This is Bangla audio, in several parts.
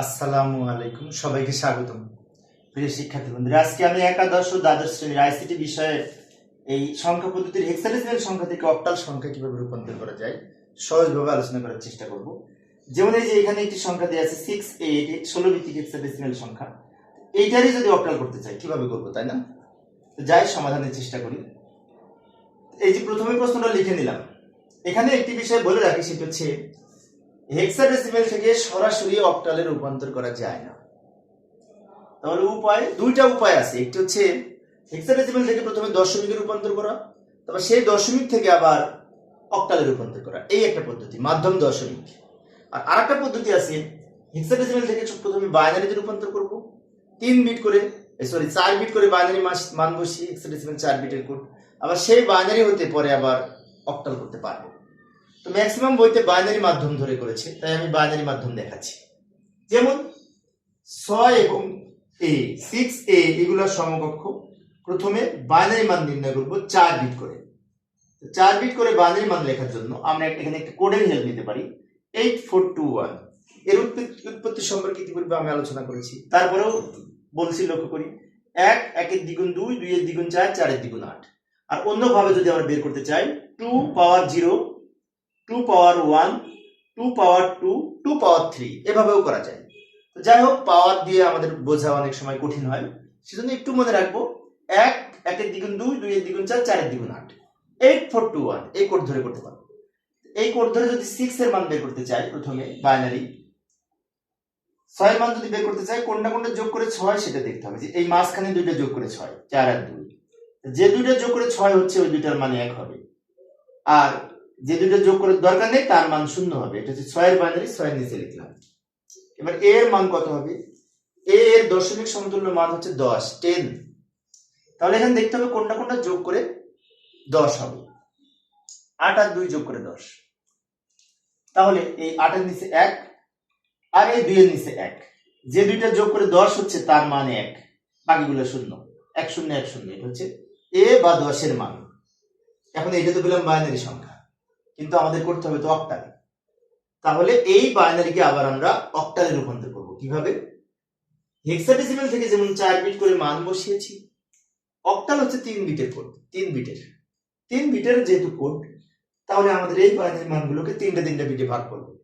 আসসালামু আলাইকুম, সবাইকে স্বাগতম। প্রিয় শিক্ষার্থী বন্ধুরা, আজকে আমি একাদশ ও দ্বাদশ শ্রেণির আইসিটি বিষয়ে এই সংখ্যা পদ্ধতির হেক্সাডেসিমাল সংখ্যা থেকে অক্টাল সংখ্যা কীভাবে রূপান্তর করা যায়, সহজভাবে আলোচনা করার চেষ্টা করব। যেমন এই যে এখানে একটি সংখ্যা দেওয়া আছে সিক্স এইট ষোলো ভিত্তিক হেক্সাডেসিমাল সংখ্যা। এইটারই যদি অক্টাল করতে চাই, কীভাবে করব, তাই না? যাই, সমাধানের চেষ্টা করি। এই যে প্রথমে প্রশ্নটা লিখে নিলাম। এখানে একটি বিষয় বলে রাখি, সেটা হচ্ছে হেক্সাডেসিমেল থেকে সরাসরি অক্টালে রূপান্তর করা যায় না। তাহলে উপায়, দুইটা উপায় আছে। একটি হচ্ছে হেক্সাডেসিমেল থেকে প্রথমে দশমিকে রূপান্তর করা, তারপর সেই দশমিক থেকে আবার অক্টালে রূপান্তর করা। এই একটা পদ্ধতি, মাধ্যম দশমিক। আর আরেকটা পদ্ধতি আছে হেক্সাডেসিমেল থেকে প্রথমে বাইনারিতে রূপান্তর করব। তিন বিট করে সরি চার বিট করে বাইনারি মান বসিয়ে হেক্সাডেসিমেল চার বিটের কোড আবার সেই বাইনারি হতে পরে আবার অক্টাল করতে পারব। তো ম্যাক্সিমাম বইতে বাইনারি মাধ্যম ধরে করেছে, তাই আমি বাইনারি মাধ্যম দেখাচ্ছি। যেমন ছয় এবং এ সিক্স এ এগুলোর সমকক্ষ প্রথমে বাইনারি মান নির্ণয় করব চার বিট করে। চার বিট করে বাইনারি মান লেখার জন্য আমরা এখানে একটা কোডের হেল্প নিতে পারি। এইট ফোর টু ওয়ানের উৎপত্তি উৎপত্তি সম্পর্কে ইতিপূর্বে আমি আলোচনা করেছি। তারপরেও বলছি লক্ষ্য করি। এক, একের দ্বিগুণ দুই, দুইয়ের দ্বিগুণ চার, চারের দ্বিগুণ আট। আর অন্যভাবে যদি আমরা বের করতে চাই two power zero two power one, two power two two power three, এভাবেও করা যায়। তো যাই হোক, পাওয়ার দিয়ে আমাদের বোঝা অনেক সময় কঠিন হয়। সেজন্য একটু মনে রাখব, এক, একের দ্বিগুণ দুই, দুইয়ের দ্বিগুণ চার, চারের দ্বিগুণ আট। এইট ফোর টু ওয়ান এই কোড ধরে করতে পারব এই কোড ধরে যদি সিক্স এর মান বের করতে চাই প্রথমে বাইনারি ছয়ের মান যদি বের করতে চাই, কোনটা কোনটা যোগ করে ছয় সেটা দেখতে হবে। যে এই মাঝখানে দুইটা যোগ করে ছয়, চার আর দুই। যে দুইটা যোগ করে ছয় হচ্ছে, ওই দুইটার মানে এক হবে। আর যে দুটো যোগ করে দরকার নেই, তার মান শূন্য হবে। এটা হচ্ছে ছয়ের বাইনারি ছয়ের নিচে লিখলাম। এবার এ এর মান কত হবে? এ এর দশমিক সমতুল্য মান হচ্ছে দশ টেন তাহলে এখানে দেখতে হবে কোনটা কোনটা যোগ করে দশ হবে। আট আর দুই যোগ করে দশ। তাহলে এই আটের নিচে এক আর এই দুইয়ের নিচে এক। যে দুইটা যোগ করে দশ হচ্ছে, তার মান এক। বাকিগুলো শূন্য। এক শূন্য এক শূন্য। এটা হচ্ছে এ বা দশের মান। এখন এটা তো পেলাম বাইনারি সংখ্যা। কিন্তু আমাদের করতে হবে তো অক্টাল তাহলে এই বাইনারিকে আবার আমরা অক্টালে রূপান্তর করব। কীভাবে? হেক্সাডেসিমাল থেকে যেমন চার বিট করে মান বসিয়েছি অক্টাল হচ্ছে তিন বিটের কোড তিন বিটের তিন বিটের যেহেতু কোড তাহলে আমাদের এই বাইনারি মানগুলোকে তিনটা তিনটা বিটে ভাগ করব।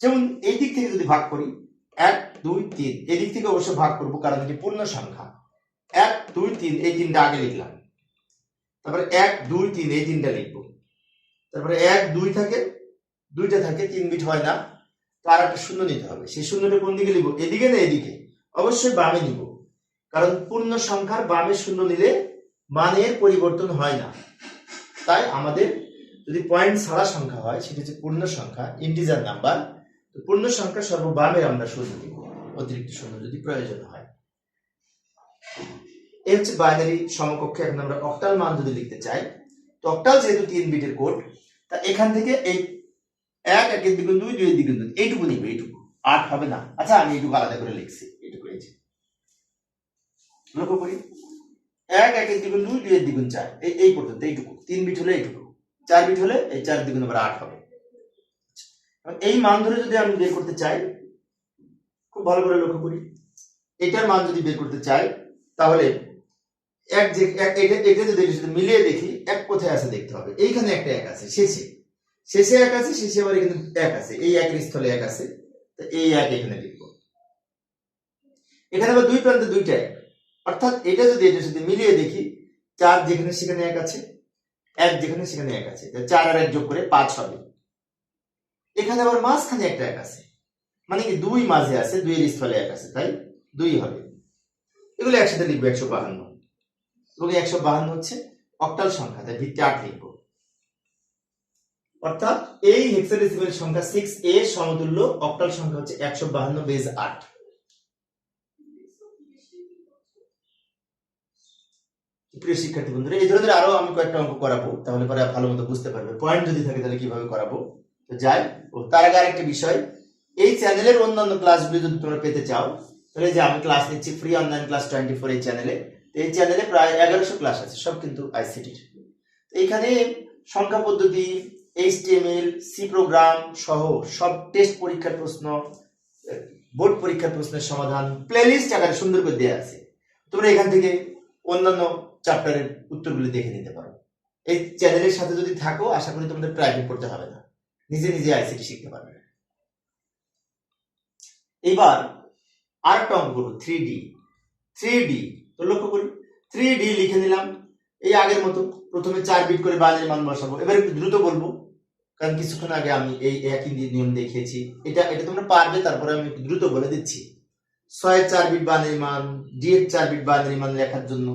যেমন এই দিক থেকে যদি ভাগ করি, এক, দুই, তিন, এই দিক থেকে অবশ্য ভাগ করব কারণ এটি পূর্ণ সংখ্যা। এক, দুই, তিন, এই তিনটা আগে লিখলাম। তারপরে এক, দুই, তিন, এই তিনটা লিখব। তারপরে এক, দুই থাকে, দুইটা থাকে, তিন বিট হয় না। তার একটা শূন্য নিতে হবে। সেই শূন্যটা কোন দিকে লিখব এদিকে না এদিকে? অবশ্যই বামে নিব। কারণ পূর্ণ সংখ্যার বামে শূন্য নিলে মানের পরিবর্তন হয় না। তাই আমাদের যদি পয়েন্ট ছাড়া সংখ্যা হয়, সেটা হচ্ছে পূর্ণ সংখ্যা ইন্টিজার নাম্বার তো পূর্ণ সংখ্যা সর্ব সর্ববামে আমরা শূন্য দিব অতিরিক্ত শূন্য যদি প্রয়োজন হয়। এই হচ্ছে বাইনারি সমকক্ষে এখন আমরা অক্টাল মান যদি লিখতে চাই, তো অক্টাল যেহেতু তিন বিটের কোড তা এখান থেকে এই এক একের দ্বিগুণ দুই দুই দ্বিগুণ দুই। এইটুকু নিবে, এইটুকু। আট হবে না। আচ্ছা আমি এইটুকু আলাদা করে লিখছি। এইটুকু এই যে। লক্ষ্য করি। এক একের দ্বিগুণ দুই দুই দ্বিগুণ চার। এই এই পর্যন্ত এইটুকু। তিন বিট হলে এইটুকু। চার বিট হলে এই চার দ্বিগুণ আবার আট হবে। এই মান ধরে যদি আমি বের করতে চাই, খুব ভালো করে লক্ষ্য করি। এটার মান যদি বের করতে চাই, তাহলে এক যে এটা এটা যদি মিলিয়ে দেখি, এক কোথায় আছে দেখতে হবে। এইখানে একটা এক আছে, শেষে। শেষে এক আছে, শেষে আবার এখানে এক আছে। এই একের স্থলে এক আছে, তো এই এক এখানে লিখব। এখানে আবার দুই প্রান্তে দুইটা এক। অর্থাৎ এটা যদি এটার সাথে মিলিয়ে দেখি, চার যেখানে সেখানে এক আছে, এক যেখানে সেখানে এক আছে। চার আর এক যোগ করে পাঁচ হবে। এখানে আবার মাঝখানে একটা এক আছে। মানে কি, দুই মাঝে আছে, দুইয়ের স্থলে এক আছে, তাই? দুই হবে। এগুলো একসাথে লিখব, একশো বাহান্ন। এবং একশো বাহান্ন হচ্ছে, অক্টাল সংখ্যা, তাই ভিত্তি আট লিখব। অর্থাৎ এই হেক্সাডেসিমাল সংখ্যা সিক্স এ সমতুল্য অক্টাল সংখ্যা হচ্ছে একশো বাহান্ন বেজ আট। প্রিয় শিক্ষার্থী বন্ধুরা, এই ধরনের আরও আমি কয়েকটা অঙ্ক করাবো, তাহলে পরে ভালো মতো বুঝতে পারবে। পয়েন্ট যদি থাকে তাহলে কীভাবে করাবো? তো যাই ও, তার আগে আরেকটা বিষয়। এই চ্যানেলের অন্যান্য ক্লাসগুলি যদি তোমরা পেতে চাও, তাহলে যে আমি ক্লাস নিচ্ছি free online class twenty four এই চ্যানেলে এই চ্যানেলে প্রায় এগারোশো ক্লাস আছে, সব কিন্তু আইসিটির এইখানে সংখ্যা পদ্ধতি এইচটিএমএল সি প্রোগ্রাম সহ সব টেস্ট পরীক্ষার প্রশ্ন বোর্ড পরীক্ষার প্রশ্নের সমাধান প্লেলিস্ট আকারে সুন্দর করে দেওয়া আছে। তোমরা এখান থেকে অন্যান্য চ্যাপ্টারের উত্তরগুলি দেখে নিতে পারো। এই চ্যানেলের সাথে যদি থাকো, আশা করি তোমাদের প্রাইভেট পড়তে হবে না। নিজে নিজে আইসিটি শিখতে পারবে। এবার আর একটা অঙ্ক করব থ্রি ডি থ্রি ডি তো লক্ষ্য করি থ্রি ডি লিখে নিলাম, এই আগের মতো, প্রথমে চার বিট করে বাইরের মান বসাবো। এবার একটু দ্রুত বলব, কারণ কিছুক্ষণ আগে আমি এই একই নিয়ম দেখিয়েছি। এটা এটা তোমরা পারবে, তারপরে আমি একটু দ্রুত বলে দিচ্ছি। ছয়ের চার বিট বাইনারি মান ডি এর চার বিট বাইনারি মান লেখার জন্য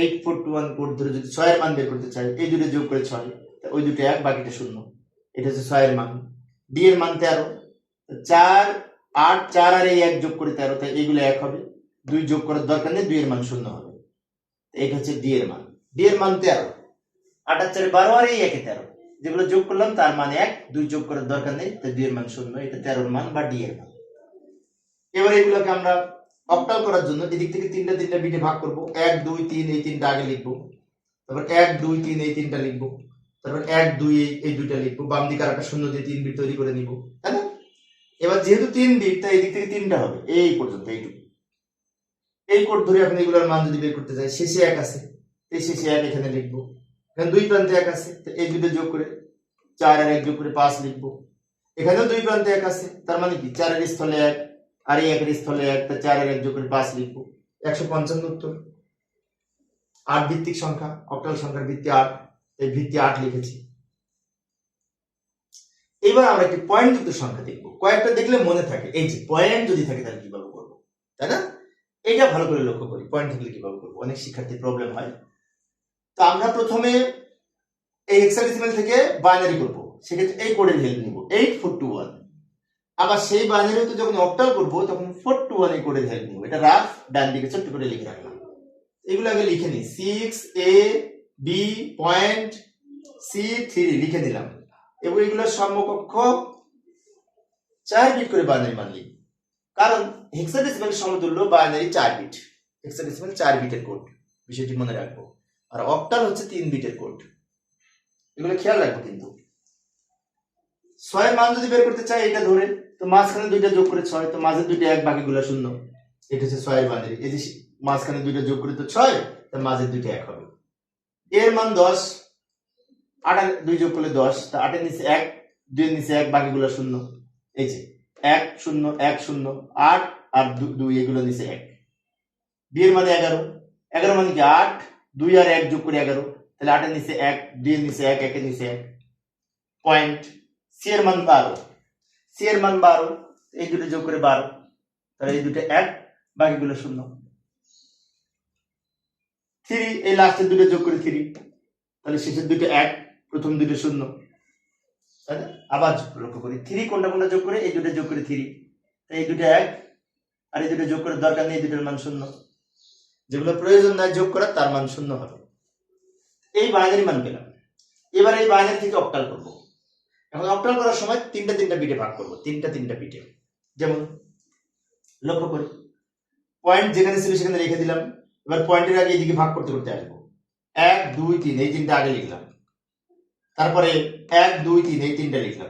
eight four two one code ধরে যদি ছয়ের মান বের করতে চাই, এই দুটো যোগ করে ছয় ওই দুটো এক, বাকিটা শূন্য। এটা হচ্ছে ছয়ের মান। ডি এর মান তেরো চার, আট, চার আর এই এক যোগ করে তেরো তাই এইগুলো এক হবে। দুই যোগ করার দরকার নেই দুই এর মান শূন্য হবে। এটা হচ্ছে ডি এর মান। ডি এর মান তেরো। আট আর চারে বারো আর এই একে তেরো। যেগুলো যোগ করলাম, তার মানে এক, দুই যোগ করার দরকার নেই, তাই দুই এর মান শূন্য। এটা তেরোর মান বা ডি এর মান। এবার এগুলোকে আমরা অক্টাল করার জন্য এদিক থেকে তিনটা তিনটা বিটে ভাগ করব। এক, দুই, তিন, এই তিনটা আগে লিখব। তারপর এক, দুই, তিন, এই তিনটা লিখব। তারপর এক, দুই, এই দুইটা লিখব। বাম দিকে আর একটা শূন্য দিয়ে তিন বিট তৈরি করে নিব। তাই না? এবার যেহেতু তিন বিট, তাই এদিক থেকে তিনটা হবে। এই পর্যন্ত এইটুকু। এই কোড ধরে এখন এগুলোর মান যদি বের করতে চাই শেষে এক আছে। এই শেষে এক এখানে লিখব। এখানে দুই প্রান্তে এক আছে এই দুটো যোগ করে চার আর এক যোগ করে পাঁচ লিখব। এখানেও দুই প্রান্তে এক আছে, তার মানে কি? চারের স্থলে এক, আর এই একের স্থলে এক, তা চার আর এক যোগ করে পাঁচ লিখব। একশো পঞ্চান্ন উত্তর। আট ভিত্তিক সংখ্যা, অক্টাল সংখ্যার ভিত্তি আট, এই ভিত্তি আট লিখেছি। এবার আমরা একটি পয়েন্ট যুক্ত সংখ্যা দেখব। কয়েকটা দেখলে মনে থাকে, এই যে পয়েন্ট যদি থাকে তাহলে কীভাবে করব? তাই না? এটা ভালো করে লক্ষ্য করি পয়েন্ট থাকলে কীভাবে করব? অনেক শিক্ষার্থীর প্রবলেম হয়। তো আমরা প্রথমে এই হেক্সাডেসিমাল থেকে বাইনারি করব। সেক্ষেত্রে এই কোডের হেল্প নিব। এইট ফোর টু ওয়ান আবার সেই বাইনারিতে যখন অক্টাল করব, তখন ফোর টু ওয়ান এই কোডের হেল্প নিব। এটা রাফ ডান দিকে ছোট্ট করে লিখে রাখলাম। এগুলো আগে লিখে নিই। Six A B point C three লিখে দিলাম এবং এগুলোর সমকক্ষ, চার বিট করে বাইনারি মান কারণ হেক্সাডেসিমাল সমতুল্য বাইনারি চার বিট হেক্সাডেসিমাল চার বিটের কোড বিষয়টি মনে রাখব। আর অক্টাল হচ্ছে তিন বিটের কোড এগুলো খেয়াল রাখব কিন্তু। ছয়ের মান যদি বের করতে চাই, এটা ধরে, তো মাঝখানে দুইটা যোগ করে ছয়, তো মাঝের দুইটা এক, বাকিগুলো শূন্য। এটা হচ্ছে ছয়ের বাইনারি এই যে মাঝখানে দুইটা যোগ করে তো ছয় তো মাঝে দুইটা এক হবে। এর মান দশ আর দুই যোগ করলে দশ, তা আটের নিচে এক, দুইয়ের নিচে এক, বাকিগুলো শূন্য। এই যে, এক, শূন্য এক, শূন্য, আট আর দুই, এগুলো নিচে এক। বিয়ের মানে এগারো। এগারো মানে কি? আট, দুই আর এক যোগ করে এগারো। তাহলে আটের নিচে এক, দুইয়ের নিচে এক, একের নিচে এক। পয়েন্ট সি এর মান বারো। সি এর মান বারো, এই দুটো যোগ করে বারো। তাহলে এই দুটো এক, বাকিগুলো শূন্য। থ্রি এই লাস্টের দুটো যোগ করে থ্রি তাহলে শেষের দুটো এক, প্রথম দুটো শূন্য। আবার লক্ষ্য করি। থ্রি কোনটা কোনটা যোগ করে? এই দুটো যোগ করে থ্রি এই দুটো এক আর এই দুটো যোগ করে দরকার নেই, দুটোর মান শূন্য। যেগুলো প্রয়োজন নাই, যোগ করার তার মান শূন্য হবে। এই বাইনারি মান পেলাম। এবার এই বাইনারি থেকে অক্টাল করব। এখন অক্টাল করার সময় তিনটা তিনটা বিটে ভাগ করব, তিনটা তিনটা বিটে। যেমন, লক্ষ্য করি। পয়েন্ট যেখানে ছিল সেখানে রেখে দিলাম। এবার পয়েন্টের আগে এদিকে ভাগ করতে করতে আসব। এক, দুই, তিন, এই তিনটা আগে লিখলাম। তারপরে এক, দুই, তিন, এই তিনটা লিখলাম।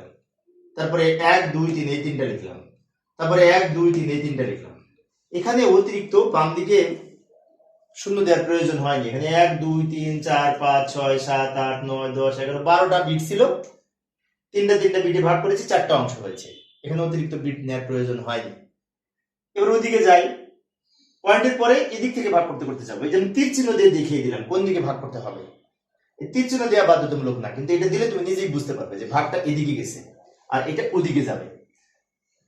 তারপরে এক, দুই, তিন, এই তিনটা লিখলাম। তারপরে এক, দুই, তিন, এই তিনটা লিখলাম। এখানে অতিরিক্ত বাম দিকে শূন্য দেওয়ার প্রয়োজন হয়নি। এখানে এক, দুই, তিন, চার, পাঁচ, ছয়, সাত, আট, নয়, দশ, এগারো, বারোটা বিট ছিল। তিনটা তিনটা বিটে ভাগ করেছি, চারটা অংশ হয়েছে। এখানে অতিরিক্ত বিট নেওয়ার প্রয়োজন হয়নি। এবার ওইদিকে যাই। পয়েন্টের পরে এদিক থেকে ভাগ করতে করতে যাব। জন্য তীর চিহ্ন দিয়ে দেখিয়ে দিলাম, কোন দিকে ভাগ করতে হবে। তীর চিহ্ন দেওয়া বাধ্যতামূলক না, কিন্তু এটা দিলে তুমি নিজেই বুঝতে পারবে যে ভাগটা এদিকে গেছে, আর এটা ওদিকে যাবে।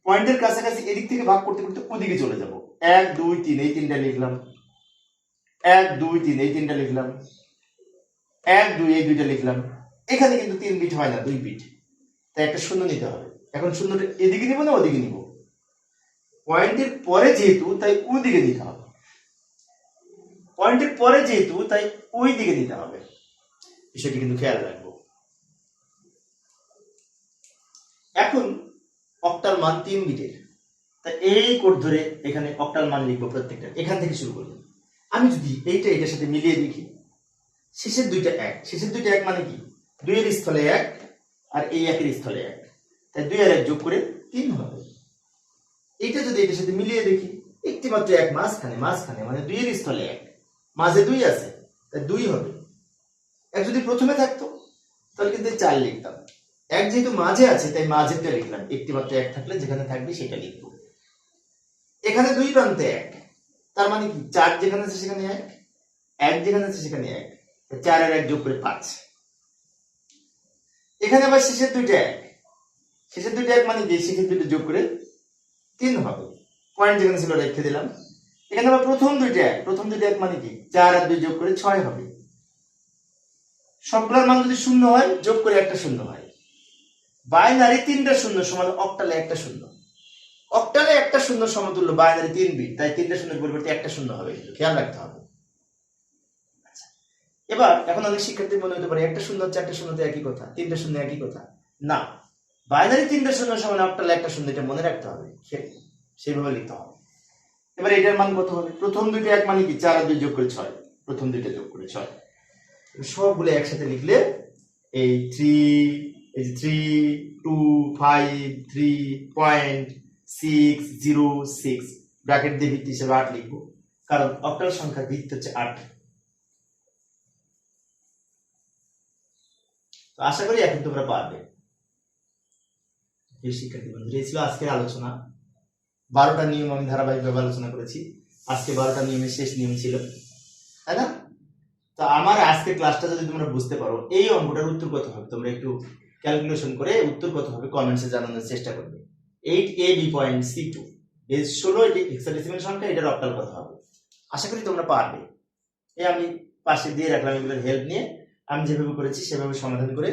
পয়েন্টের কাছাকাছি এদিক থেকে ভাগ করতে করতে ওদিকে চলে যাব। এক, দুই, তিন, এই তিনটা লিখলাম। এক, দুই, তিন, এই তিনটা লিখলাম। এক, দুই, এই দুইটা লিখলাম। এখানে কিন্তু তিন বিট হয় না, দুই বিট। তাই একটা শূন্য নিতে হবে। এখন শূন্যটা এদিকে নিব না ওদিকে নিব? পয়েন্টের পরে যেহেতু, তাই ওদিকে নিতে হবে। পয়েন্টের পরে যেহেতু, তাই ওই দিকে নিতে হবে। বিষয়টি কিন্তু খেয়াল রাখব। এখন অক্টাল মান তিন বিটের। তা এই কোড ধরে এখানে অক্টাল মান লিখব প্রত্যেকটা। এখান থেকে শুরু করব। আমি যদি এইটা এটার সাথে মিলিয়ে দেখি শেষের দুইটা এক। শেষের দুইটা এক মানে কি? দুইয়ের স্থলে এক আর এই একের স্থলে এক। তাই দুই আর এক যোগ করে তিন হবে। এইটা যদি এটার সাথে মিলিয়ে দেখি একটি মাত্র এক মাঝখানে মাঝখানে মানে দুইয়ের স্থলে এক। মাঝে দুই আছে তাই দুই হবে। এক যদি প্রথমে থাকতো, তাহলে কিন্তু চার লিখতাম। এক যেহেতু মাঝে আছে, তাই মাঝেরটা লিখলাম। একটি মাত্র এক থাকলে যেখানে থাকবে সেটা লিখব। এখানে দুই প্রান্তে এক। তার মানে কি? চার যেখানে আছে সেখানে এক এক যেখানে আছে সেখানে এক। চার আর এক যোগ করে পাঁচ। এখানে আবার শেষের দুইটা এক। শেষের দুইটা এক মানে কি? শেষের দুইটা যোগ করে তিন হবে। পয়েন্ট যেখানে ছিল রেখে দিলাম। এখানে আবার প্রথম দুইটা এক। প্রথম দুইটা এক মানে কি? চার আর দুই যোগ করে ছয় হবে। সবগুলোর মান যদি শূন্য হয়, যোগ করে একটা শূন্য হয়। বাইনারি তিনটা শূন্য সমান অক্টালে একটা শূন্য। অক্টালে একটা শূন্য সমতুল্য বাইনারি তিন বিট, তাই তিনটা শূন্যের পরিবর্তে একটা শূন্য হবে খেয়াল রাখতে হবে। আচ্ছা। এবার এখন অনেক শিক্ষার্থী মনে হতে পারে একটা শূন্য একটা শূন্য তো একই কথা, তিনটা শূন্য একই কথা। না, বাইনারি তিনটা শূন্য সমান অক্টালে একটা শূন্য, এটা মনে রাখতে হবে সেইভাবে লিখতে হবে। এবার এটার মান কত হবে? প্রথম দুইটা এক মানে কি? চার দুই যোগ করে ছয়, প্রথম দুইটা যোগ করে ছয়। সবগুলো একসাথে লিখলে এই থ্রি এই three point six zero six bracket দিয়ে ভিত্তি হিসেবে আট লিখব। কারণ অক্টাল সংখ্যার ভিত্তি হচ্ছে আট। তো আশা করি এখন তোমরা পারবে। শিক্ষার্থী বন্ধুরা, এই ছিল আজকের আলোচনা। বারোটা নিয়ম আমি ধারাবাহিকভাবে আলোচনা করেছি। আজকে বারোটা নিয়মের শেষ নিয়ম ছিল। তাই না? তো আমার আজকের ক্লাসটা যদি তোমরা বুঝতে পারো, এই অঙ্কটার উত্তর কত হবে? তোমরা একটু ক্যালকুলেশন করে উত্তর কত হবে কমেন্টসে জানানোর চেষ্টা করবে। Eight A B point C two base ষোলো এটি হেক্সাডেসিমাল সংখ্যা, এটার অক্টাল কত হবে? আশা করি তোমরা পারবে। এই আমি পাশে দিয়ে রাখলাম এগুলোর হেল্প নিয়ে। আমি যেভাবে করেছি, সেভাবে সমাধান করে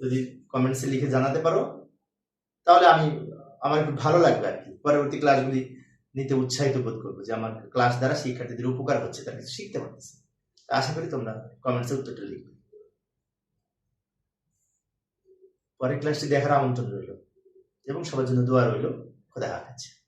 যদি কমেন্টসে লিখে জানাতে পারো, তাহলে আমি, আমার একটু ভালো লাগবে আর কি। পরবর্তী ক্লাসগুলি নিতে উৎসাহিত বোধ করব যে আমার ক্লাস দ্বারা শিক্ষার্থীদের উপকার হচ্ছে, তারা কিছু শিখতে পারতেছে। আশা করি তোমরা কমেন্টসে উত্তরটা লিখবে। পরের ক্লাসটি দেখার আমন্ত্রণ রইল এবং সবার জন্য দোয়া রইল। খোদা হাফেজ।